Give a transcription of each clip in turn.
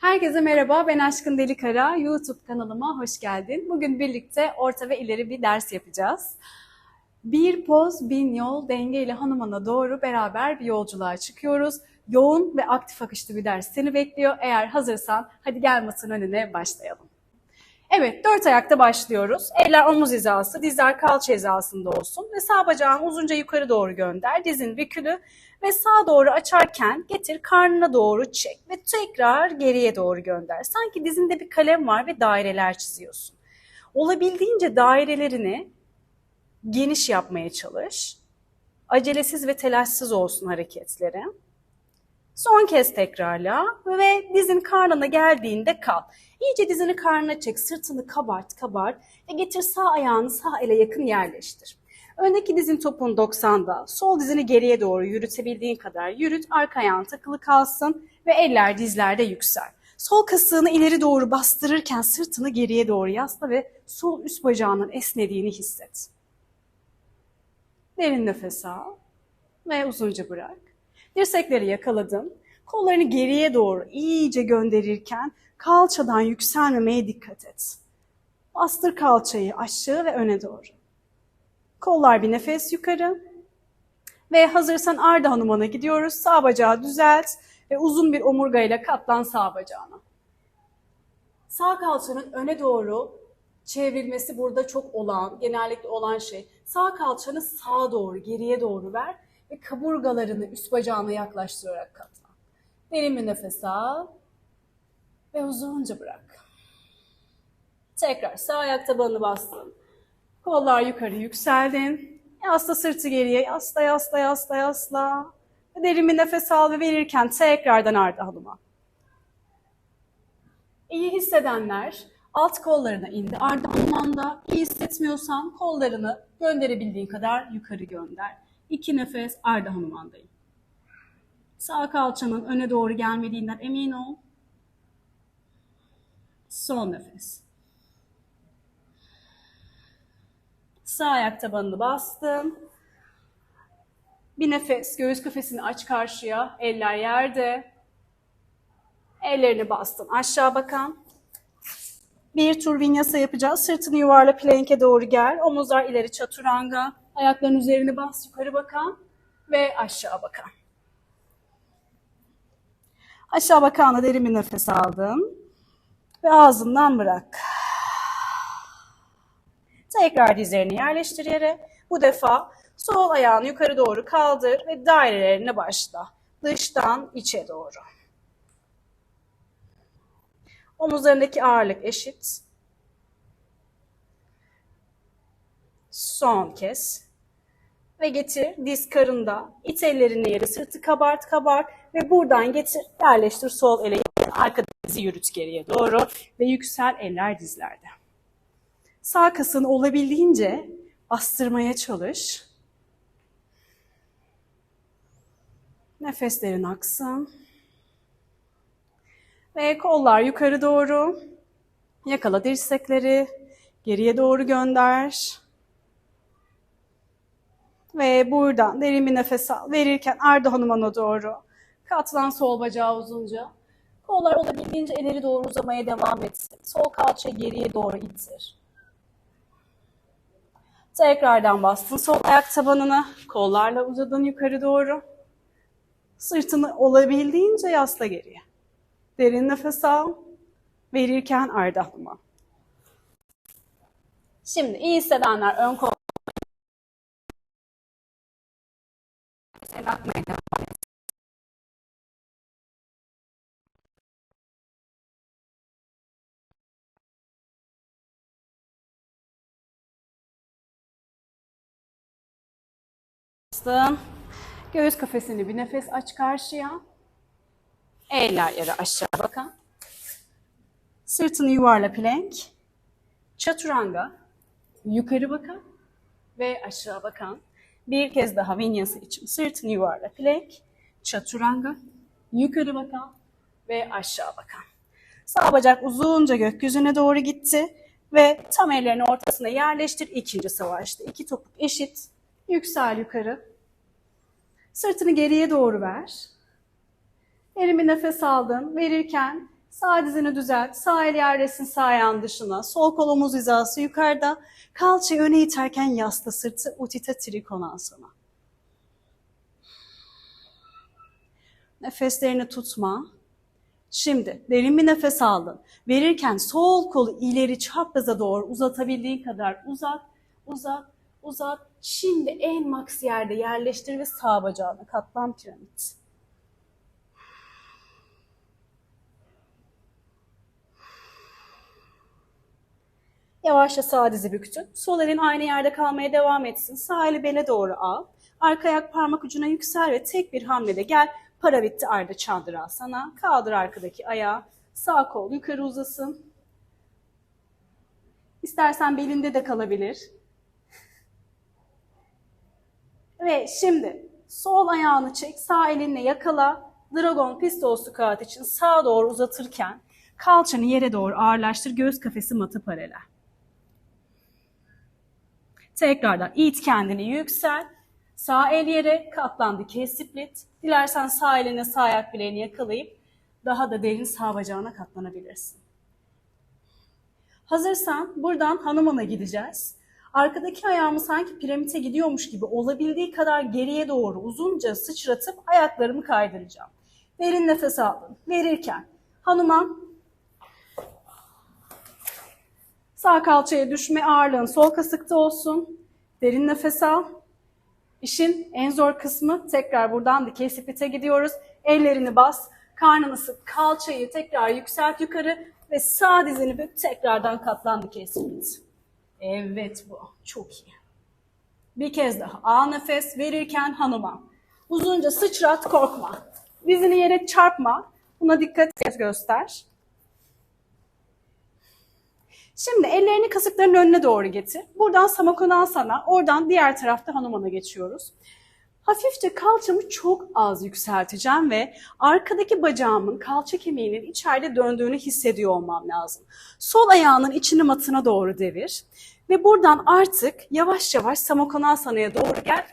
Herkese merhaba, ben Aşkın Delikara. YouTube kanalıma hoş geldin. Bugün birlikte orta ve ileri bir ders yapacağız. Bir poz, bin yol dengeyle hanımana doğru beraber bir yolculuğa çıkıyoruz. Yoğun ve aktif akışlı bir ders seni bekliyor. Eğer hazırsan hadi gel masanın önüne başlayalım. Evet, dört ayakta başlıyoruz. Eller omuz hizası, dizler kalça hizasında olsun ve sağ bacağını uzunca yukarı doğru gönder. Dizin bükülü ve sağa doğru açarken getir karnına doğru çek ve tekrar geriye doğru gönder. Sanki dizinde bir kalem var ve daireler çiziyorsun. Olabildiğince dairelerini geniş yapmaya çalış. Acelesiz ve telaşsız olsun hareketleri. Son kez tekrarla ve dizin karnına geldiğinde kal. İyice dizini karnına çek, sırtını kabart, kabart ve getir sağ ayağını sağ ele yakın yerleştir. Öndeki dizin topun 90'da, sol dizini geriye doğru yürütebildiğin kadar yürüt, arka ayağın takılı kalsın ve eller dizlerde yüksel. Sol kasığını ileri doğru bastırırken sırtını geriye doğru yasla ve sol üst bacağının esnediğini hisset. Derin nefes al ve uzunca bırak. Dirsekleri yakaladın. Kollarını geriye doğru iyice gönderirken kalçadan yükselmemeye dikkat et. Bastır kalçayı aşağı ve öne doğru. Kollar bir nefes yukarı. Ve hazırsan Arda Hanım'a gidiyoruz. Sağ bacağı düzelt ve uzun bir omurgayla katlan sağ bacağına. Sağ kalçanın öne doğru çevrilmesi burada çok olan, genellikle olan şey. Sağ kalçanı sağa doğru, geriye doğru ver ve kaburgalarını üst bacağına yaklaştırarak katlan. Derin bir nefes al ve uzunca bırak. Tekrar sağ ayak tabanını bastın. Kollar yukarı yükseldin. Yasla sırtı geriye, yasla yasla yasla yasla. Derin bir nefes al ve verirken tekrardan ardı hanıma. İyi hissedenler alt kollarına indi. Ardı hanımanda iyi hissetmiyorsan kollarını gönderebildiğin kadar yukarı gönder. İki nefes ardı hanımandayım. Sağ kalçanın öne doğru gelmediğinden emin ol. Son nefes. Sağ ayak tabanını bastım. Bir nefes, göğüs kafesini aç karşıya, eller yerde. Ellerini bastın aşağı bakan. Bir tur vinyasa yapacağız. Sırtını yuvarla plank'e doğru gel. Omuzlar ileri çaturanga. Ayakların üzerini bas yukarı bakan ve aşağı bakan. Aşağı bakanla derin bir nefes aldım. Ve ağzından bırak. Tekrar dizlerini yerleştir yere. Bu defa sol ayağını yukarı doğru kaldır ve dairelerine başla. Dıştan içe doğru. Omuzlarındaki ağırlık eşit. Son kez. Ve getir diz karında. İt ellerini yere sırtı kabart kabart ve buradan getir yerleştir sol ele arka dizi yürüt geriye doğru ve yüksel eller dizlerde. Sağ kasını olabildiğince bastırmaya çalış. Nefeslerin aksın. Ve kollar yukarı doğru. Yakala dirsekleri. Geriye doğru gönder. Ve buradan derin bir nefes al. Verirken Arda Hanım'a doğru. Katlan sol bacağı uzunca. Kollar olabildiğince ileri doğru uzamaya devam etsin. Sol kalça geriye doğru itir. Tekrardan bastın sol ayak tabanına. Kollarla uzadın yukarı doğru. Sırtını olabildiğince yasla geriye. Derin nefes al. Verirken ardahlama. Şimdi iyi hissedenler ön kol atmaya devam. Göğüs kafesini bir nefes aç karşıya. Eller yere aşağı bakan. Sırtını yuvarla plank. Chaturanga. Yukarı bakan ve aşağı bakan. Bir kez daha vinyasa için sırtını yuvarla plank. Chaturanga. Yukarı bakan ve aşağı bakan. Sağ bacak uzunca gökyüzüne doğru gitti ve tam ellerini ortasına yerleştir. İkinci savaşta iki topuk eşit. Yüksel yukarı. Sırtını geriye doğru ver. Derin bir nefes aldın. Verirken Sağ dizini düzelt. Sağ el yerleşsin sağ ayağın dışına. Sol kol omuz hizası yukarıda. Kalçayı öne iterken yasla sırtı Utita Trikonasana. Nefeslerini tutma. Şimdi derin bir nefes aldın. Verirken sol kolu ileri çapraza doğru uzatabildiğin kadar uzat, uzat, uzat. Şimdi en maks yerde yerleştir ve sağ bacağına katlan piramit. Yavaşça sağ dizi büktün. Sol elin aynı yerde kalmaya devam etsin. Sağ eli bele doğru al. Arka ayak parmak ucuna yüksel ve tek bir hamlede gel. Paravitti arda çandırasana. Kaldır arkadaki ayağı. Sağ kol yukarı uzasın. İstersen belinde de kalabilir. Ve şimdi sol ayağını çek, sağ elinle yakala. Dragon pistol squat için sağa doğru uzatırken kalçanı yere doğru ağırlaştır. Göğüs kafesi matı paralel. Tekrardan it kendini yüksel. Sağ el yere katlan dikey split. Dilersen sağ eline sağ ayak bileğini yakalayıp daha da derin sağ bacağına katlanabilirsin. Hazırsan buradan hanımana gideceğiz. Arkadaki ayağımı sanki piramite gidiyormuş gibi olabildiği kadar geriye doğru uzunca sıçratıp ayaklarımı kaydıracağım. Derin nefes aldım. Verirken hanıman sağ kalçaya düşme ağırlığın sol kasıkta olsun. Derin nefes al. İşin en zor kısmı tekrar buradan dikey split'e gidiyoruz. Ellerini bas, karnını sık, kalçayı tekrar yükselt yukarı ve sağ dizini bük tekrardan katlan dikey split. Evet bu. Çok iyi. Bir kez daha. Al nefes verirken hanıma. Uzunca sıçrat korkma. Dizini yere çarpma. Buna dikkat et göster. Şimdi ellerini kasıkların önüne doğru getir. Buradan Samakonasana, oradan diğer tarafta Hanuman'a geçiyoruz. Hafifçe kalçamı çok az yükselteceğim ve arkadaki bacağımın kalça kemiğinin içeride döndüğünü hissediyor olmam lazım. Sol ayağının içini matına doğru devir. Ve buradan artık yavaş yavaş Samakonasana'ya doğru gel.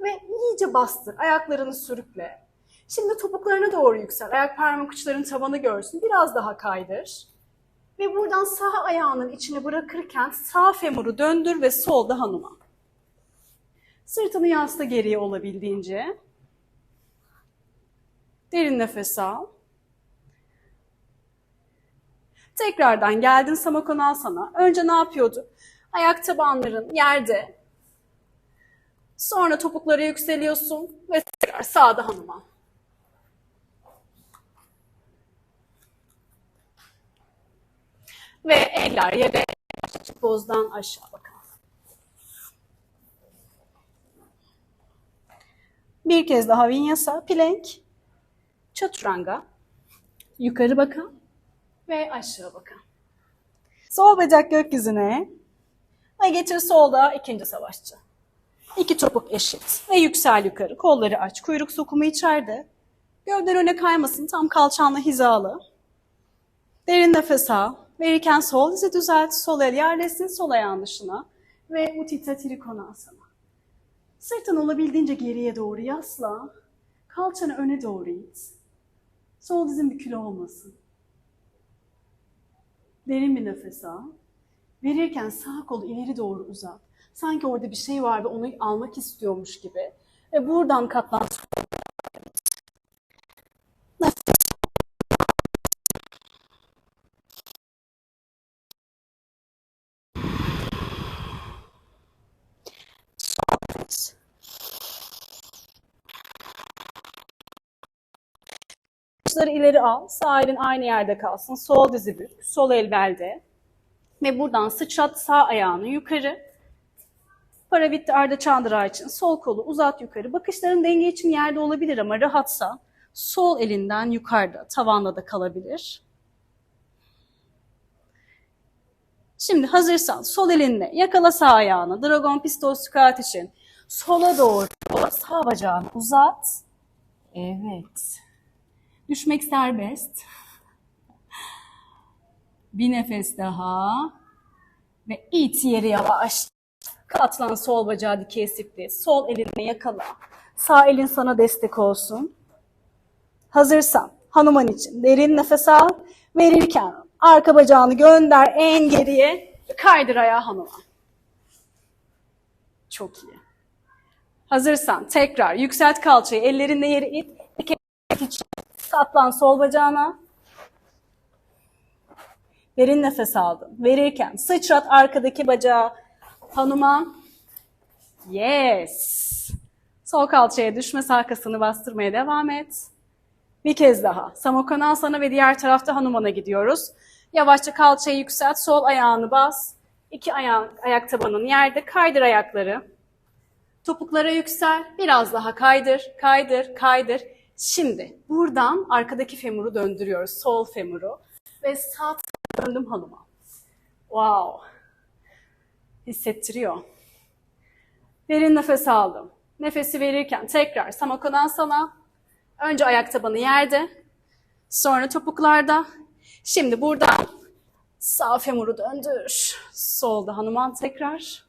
Ve iyice bastır. Ayaklarını sürükle. Şimdi topuklarına doğru yüksel. Ayak parmak uçların tavanı görsün. Biraz daha kaydır. Ve buradan sağ ayağının içini bırakırken sağ femuru döndür ve solda hanuma. Sırtını yasla geriye olabildiğince. Derin nefes al. Tekrardan geldin Samakonasana. Önce ne yapıyordu? Ayak tabanların yerde. Sonra topuklara yükseliyorsun ve tekrar sağda hanıma. Ve eller yere pozdan aşağı bakalım. Bir kez daha vinyasa, plank, chaturanga. Yukarı bakın ve aşağı bakın. Sol bacak gökyüzüne ve getir solda ikinci savaşçı. İki topuk eşit ve yüksel yukarı. Kolları aç. Kuyruk sokumu içeride. Gövden öne kaymasın. Tam kalçanla hizalı. Derin nefes al. Verirken sol dizi düzelt. Sol el yerleşsin. Sol ayağın dışına. Ve Utita Trikonasana. Sırtın olabildiğince geriye doğru yasla. Kalçanı öne doğru it. Sol dizin bükülü olmasın. Derin bir nefes al. Verirken sağ kolu ileri doğru uzat. Sanki orada bir şey var ve onu almak istiyormuş gibi. Ve buradan katlan. Başları ileri al. Sağ elin aynı yerde kalsın. Sol dizi bük. Sol el belde. Ve buradan sıçrat sağ ayağını yukarı. Paravitti arda çandırağı için sol kolu uzat yukarı. Bakışların denge için yerde olabilir ama rahatsa sol elinden yukarıda, tavanda da kalabilir. Şimdi hazırsan sol elinle yakala sağ ayağını. Dragon pistol squat için sola doğru sağ bacağını uzat. Evet. Düşmek serbest. Bir nefes daha. Ve it yeri yavaş. Katlan sol bacağı dikey split. Sol elinle yakala. Sağ elin sana destek olsun. Hazırsan Hanuman için derin nefes al. Verirken arka bacağını gönder en geriye. Kaydır ayağı Hanuman. Çok iyi. Hazırsan tekrar yükselt kalçayı, ellerinle yeri it. Katlan sol bacağına. Derin nefes aldın. Verirken sıçrat arkadaki bacağı. Hanuman. Yes. Sol kalçaya düşme sağ kasını bastırmaya devam et. Bir kez daha. Samokanasana ve diğer tarafta Hanuman'a gidiyoruz. Yavaşça kalçayı yükselt, sol ayağını bas. İki ayağın, ayak tabanın yerde. Kaydır ayakları. Topuklara yüksel. Biraz daha kaydır, kaydır, kaydır. Şimdi buradan arkadaki femuru döndürüyoruz. Sol femuru. Ve sağ döndüm Hanuman. Wow. Hissettiriyor. Derin nefes aldım. Nefesi verirken tekrar Samakonasana. Önce ayak tabanı yerde. Sonra topuklarda. Şimdi buradan sağ femuru döndür. Solda Hanuman tekrar.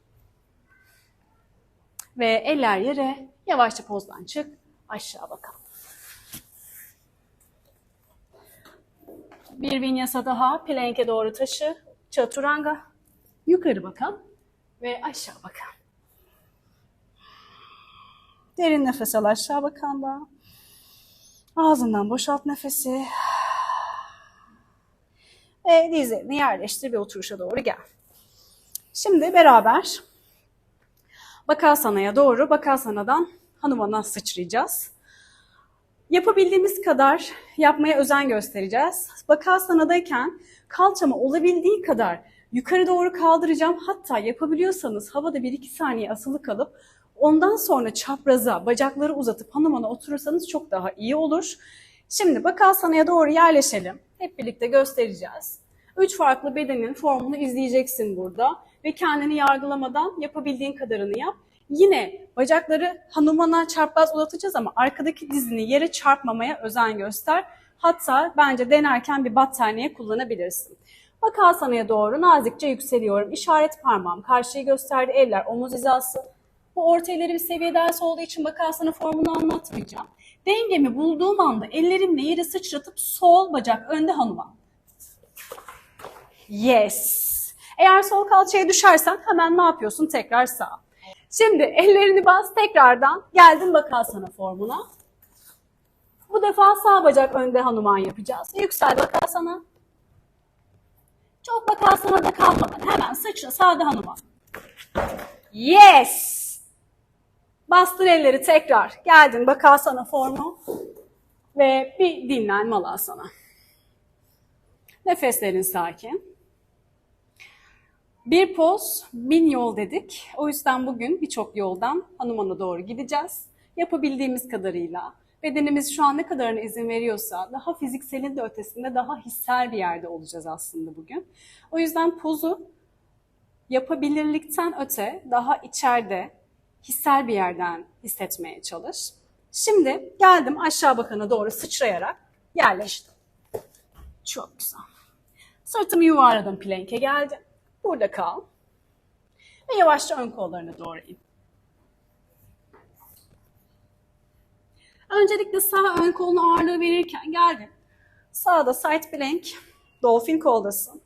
Ve eller yere. Yavaşça pozdan çık. Aşağı bakalım. Bir vinyasa daha. Plank'e doğru taşı. Chaturanga. Yukarı bakalım. Ve aşağı bakalım. Derin nefes al aşağı bakan da. Ağzından boşalt nefesi. Ve dizlerini yerleştir ve oturuşa doğru gel. Şimdi beraber Bakasana'ya doğru Bakasana'dan Hanuman'a sıçrayacağız. Yapabildiğimiz kadar yapmaya özen göstereceğiz. Bakasana'dayken kalçamı olabildiği kadar yukarı doğru kaldıracağım. Hatta yapabiliyorsanız havada 1-2 saniye asılı kalıp ondan sonra çapraza bacakları uzatıp Hanuman'a oturursanız çok daha iyi olur. Şimdi Bakasana'ya doğru yerleşelim. Hep birlikte göstereceğiz. Üç farklı bedenin formunu izleyeceksin burada ve kendini yargılamadan yapabildiğin kadarını yap. Yine bacakları Hanuman'a çarpmaz uzatacağız ama arkadaki dizini yere çarpmamaya özen göster. Hatta bence denerken bir battaniye kullanabilirsin. Bakasana'ya doğru nazikçe yükseliyorum. İşaret parmağım karşıyı gösterdi. Eller omuz hizası. Bu orta ileri bir seviye ders olduğu için Bakasana formunu anlatmayacağım. Dengemi bulduğum anda ellerimle yere sıçratıp sol bacak önde Hanuman. Yes. Eğer sol kalçaya düşersen hemen ne yapıyorsun? Tekrar sağ. Şimdi ellerini bas tekrardan. Geldin Bakasana formuna. Bu defa sağ bacak önde Hanuman yapacağız. Yüksel Bakasana. Çok Bakasana'da kalmadan hemen sıçra sağda Hanuman. Yes. Bastır elleri tekrar. Geldin Bakasana formu. Ve bir dinlen Malasana. Nefeslerin sakin. Bir poz, bin yol dedik. O yüzden bugün birçok yoldan Hanuman'a doğru gideceğiz. Yapabildiğimiz kadarıyla, bedenimiz şu an ne kadarına izin veriyorsa daha fizikselin de ötesinde daha hissel bir yerde olacağız aslında bugün. O yüzden pozu yapabilirlikten öte daha içeride, hissel bir yerden hissetmeye çalış. Şimdi geldim aşağı bakana doğru sıçrayarak yerleştim. Çok güzel. Sırtımı yuvarladım plank'e geldim. Burada kal. Ve yavaşça ön kollarına doğru in. Öncelikle sağ ön koluna ağırlığı verirken geldin. Sağda side plank, dolphin koldasın.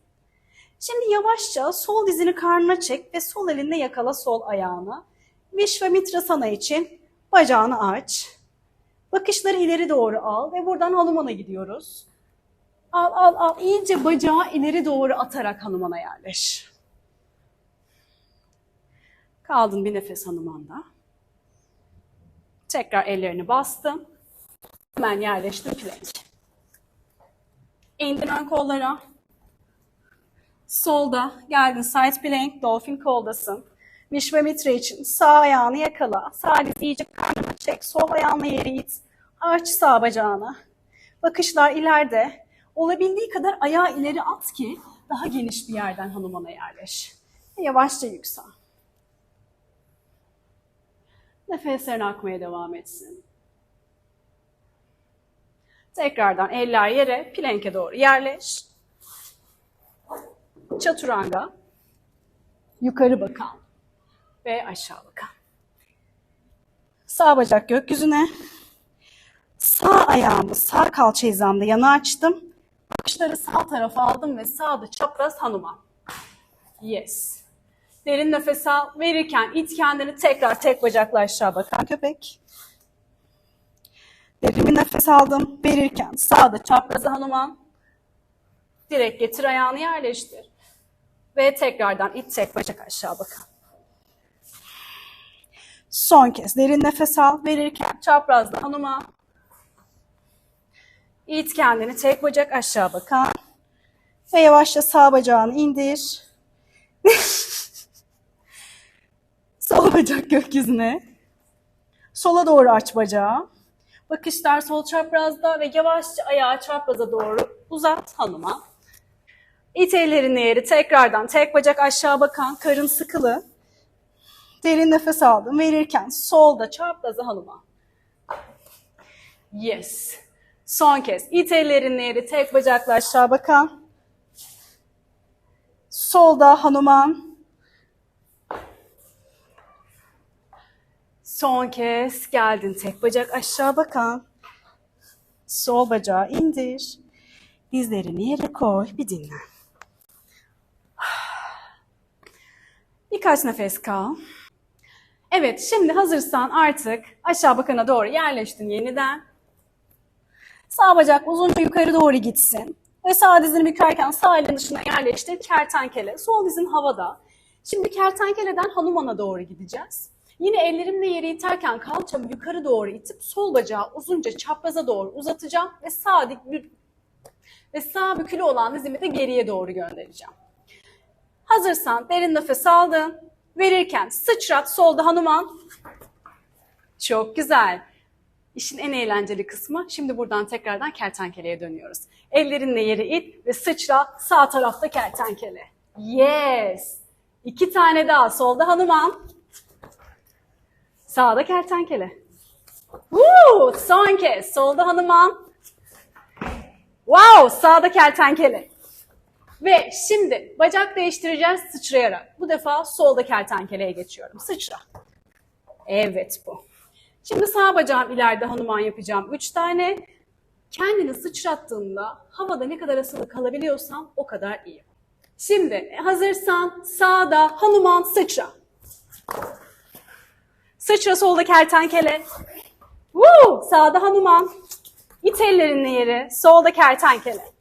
Şimdi yavaşça sol dizini karnına çek ve sol elinle yakala sol ayağını. Vishvamitrasana için bacağını aç. Bakışları ileri doğru al ve buradan Hanuman'a gidiyoruz. Al al al iyice bacağı ileri doğru atarak Hanuman'a yerleş. Kaldın bir nefes Hanuman'da. Tekrar ellerini bastın. Hemen yerleştin plank. İndin ön kollara. Solda geldin side plank, dolphin koldasın. Vishvamitra için sağ ayağını yakala. Sağ dizi iyice karnına çek. Sol ayağınla yere it. Aç sağ bacağını. Bakışlar ileride. Olabildiği kadar ayağı ileri at ki daha geniş bir yerden Hanuman'a yerleş. Ve yavaşça yüksel. Nefeslerin akmaya devam etsin. Tekrardan eller yere, plank'e doğru yerleş. Çaturanga. Yukarı bakan ve aşağı bakan. Sağ bacak gökyüzüne. Sağ ayağımı sağ kalça hizamda yana açtım. Bakışları sağ tarafa aldım ve sağda çapraz hanuma. Yes. Derin nefes al. Verirken it kendini tekrar tek bacakla aşağı bakan köpek. Derin bir nefes aldım. Verirken sağda çaprazı hanuma. Direkt getir ayağını yerleştir. Ve tekrardan it tek bacak aşağı bakan. son kez derin nefes al. Verirken Çaprazda hanuma. İt kendini tek bacak aşağı bakan. kan ve yavaşça sağ bacağını indir. Sol bacak gökyüzüne. Sola doğru aç bacağı. Bakışlar sol çaprazda ve yavaşça ayağı çapraza doğru uzat hanıma. İt ellerini yeri tekrardan tek bacak aşağı bakan karın sıkılı. Derin nefes aldım. Verirken Solda çapraza hanıma. Yes. Son kez it ellerini yeri tek bacakla aşağı bakan. Solda Hanuman. Son kez geldin tek bacak Aşağı bakan. Sol bacağı indir. Dizlerini yere koy. Bir dinlen. Birkaç nefes kal. Evet, şimdi hazırsan artık aşağı bakana doğru yerleştin yeniden. Sağ bacak uzunca yukarı doğru gitsin. Ve sağ dizini bükerken sağ elin dışına yerleştir. Kertenkele. Sol dizin havada. Şimdi kertenkeleden Hanuman'a doğru gideceğiz. Yine ellerimle yeri iterken kalçamı yukarı doğru itip sol bacağı uzunca çapraza doğru uzatacağım ve sağ dik ve sağ bükülü olan dizimi de geriye doğru göndereceğim. Hazırsan derin nefes aldın. Verirken sıçrat solda Hanuman. Çok güzel. İşin en eğlenceli kısmı. Şimdi buradan tekrardan kertenkeleye dönüyoruz. Ellerinle yere it ve sıçra sağ tarafta kertenkele. Yes. İki tane daha solda Hanuman. Sağda kertenkele. Woo! Son kez solda Hanuman. Wow! Sağda kertenkele. Ve şimdi bacak değiştireceğiz sıçrayarak. Bu defa solda kertenkeleye geçiyorum. Sıçra. Evet bu. Şimdi sağ bacağım ileride hanuman yapacağım. Üç tane. Kendini sıçrattığında havada ne kadar asılı kalabiliyorsan o kadar iyi. Şimdi hazırsan sağda hanuman sıçra. Sıçra solda kertenkele. Woo! Sağda hanuman. İt ellerini yere. Solda kertenkele.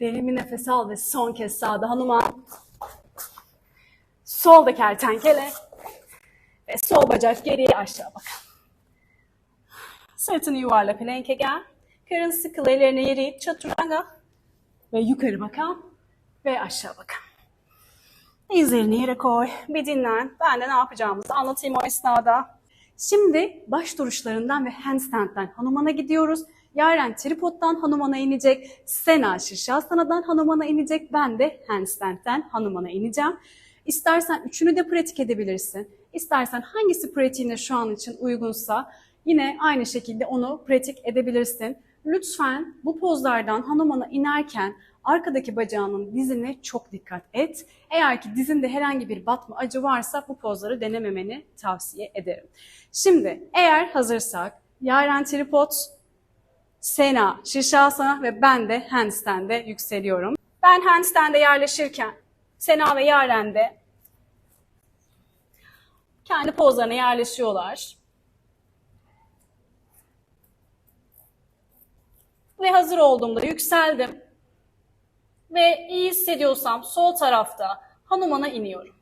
Derin bir nefes al ve son kez sağda hanuman. Solda kertenkele. Ve sol bacak geriye aşağı bakın. Sırtını yuvarla planke gel. Karın sıkıl ellerini yere it çaturanga. Ve yukarı bakan ve aşağı bakan. Dizlerini yere koy. Bir dinlen. Ben de ne yapacağımızı anlatayım o esnada. Şimdi baş duruşlarından ve handstand'den Hanuman'a gidiyoruz. Yaren tripod'dan Hanuman'a inecek. Sena Şirşasana'dan Hanuman'a inecek. Ben de handstand'den Hanuman'a ineceğim. İstersen üçünü de pratik edebilirsin. İstersen hangisi pratiğine şu an için uygunsa yine aynı şekilde onu pratik edebilirsin. Lütfen bu pozlardan Hanuman'a inerken arkadaki bacağının dizine çok dikkat et. Eğer ki dizinde herhangi bir batma acı varsa bu pozları denememeni tavsiye ederim. Şimdi eğer hazırsak Yaren tripod, Sena Şirşasana ve ben de handstand'e yükseliyorum. Ben handstand'e yerleşirken Sena ve Yaren de kendi pozlarına yerleşiyorlar. Ve hazır olduğumda yükseldim. Ve iyi hissediyorsam sol tarafta Hanuman'a iniyorum.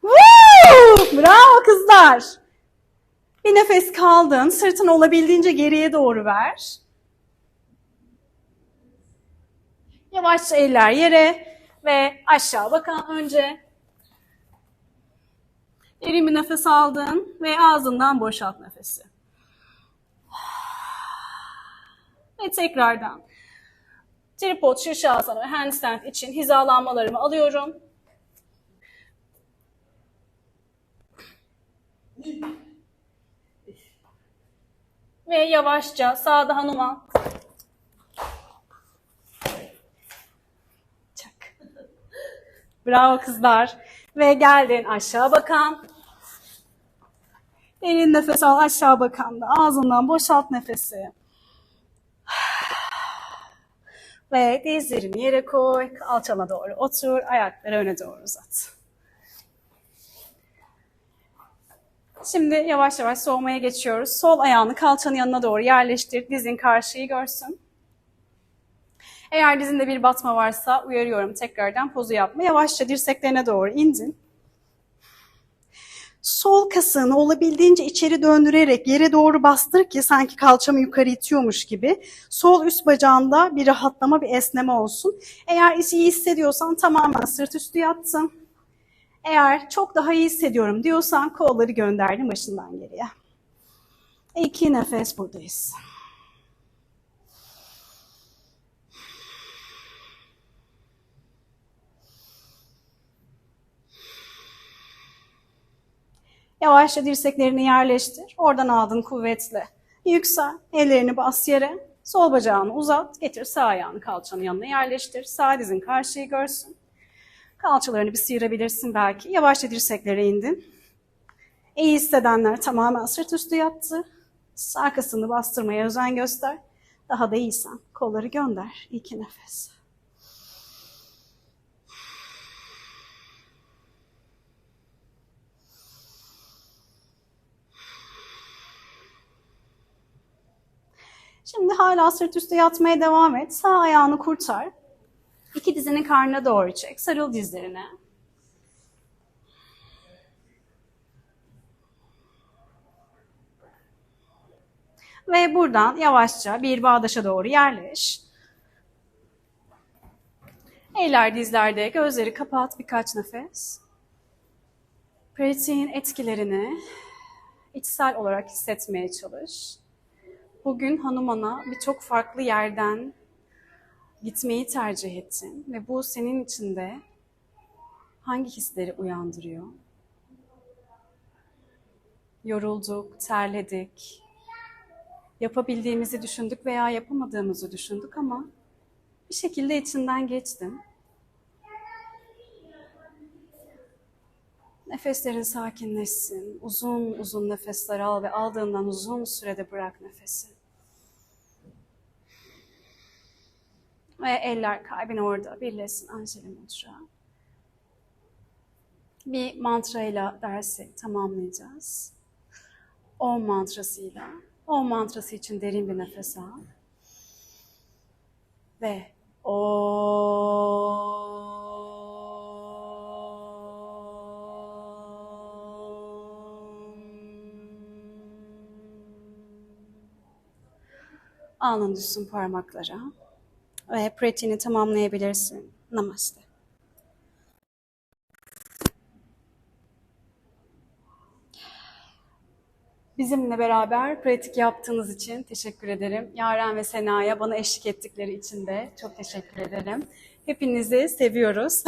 Woo! Bravo kızlar. Bir nefes kaldın. Sırtını olabildiğince geriye doğru ver. Yavaşça eller yere ve aşağı bakan önce. Derin bir nefes aldın ve ağzından boşalt nefesi. Ve tekrardan tripod, şirşasana ve handstand için hizalanmalarımı alıyorum. Ve yavaşça sağda Hanuman. Bravo kızlar. Ve geldin aşağı bakan. Derin nefes al aşağı bakan da. Ağzından boşalt nefesi. Ve dizlerini yere koy. Alçana doğru otur. Ayakları öne doğru uzat. Şimdi yavaş yavaş soğumaya geçiyoruz. Sol ayağını kalçanın yanına doğru yerleştir. Dizin karşıyı görsün. Eğer dizinde bir batma varsa uyarıyorum tekrardan pozu yapma. Yavaşça dirseklerine doğru indin. Sol kasığını olabildiğince içeri döndürerek yere doğru bastır ki sanki kalçamı yukarı itiyormuş gibi. Sol üst bacağında bir rahatlama, bir esneme olsun. Eğer iyi hissediyorsan tamamen sırt üstü yattın. Eğer çok daha iyi hissediyorum diyorsan kolları gönderdim başından geriye. İki nefes buradayız. Yavaşça dirseklerini yerleştir. Oradan aldın kuvvetle. Yüksel. Ellerini bas yere. Sol bacağını uzat. Getir sağ ayağını kalçanın yanına yerleştir. Sağ dizin karşıyı görsün. Kalçalarını bir sıyırabilirsin belki. Yavaşça dirseklere indin. İyi hissedenler tamamen sırt üstü yattı. Arkasını bastırmaya özen göster. Daha da iyisen kolları gönder. İki nefes. Şimdi hala sırt üstü yatmaya devam et. Sağ ayağını kurtar. İki dizini karnına doğru çek. Sarıl dizlerine. Ve buradan yavaşça bir bağdaşa doğru yerleş. Eller dizlerde, gözleri kapat birkaç nefes. Pratiğin etkilerini içsel olarak hissetmeye çalış. Bugün Hanuman'a birçok farklı yerden gitmeyi tercih ettin ve bu senin içinde hangi hisleri uyandırıyor? Yorulduk, terledik, yapabildiğimizi düşündük veya yapamadığımızı düşündük ama bir şekilde içinden geçtin. Nefeslerin sakinleşsin. Uzun uzun nefesler al ve aldığından uzun sürede bırak nefesi. Ve eller kalbin orada birleşsin Anjali Mudra. Bir mantrayla dersi tamamlayacağız. Om mantrasıyla. Om mantrası için derin bir nefes al. Ve Alnın düşsün parmaklara. Ve pratiğini tamamlayabilirsin. Namaste. Bizimle beraber pratik yaptığınız için teşekkür ederim. Yaren ve Sena'ya bana eşlik ettikleri için de çok teşekkür ederim. Hepinizi seviyoruz.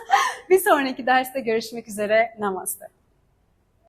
Bir sonraki derste görüşmek üzere. Namaste.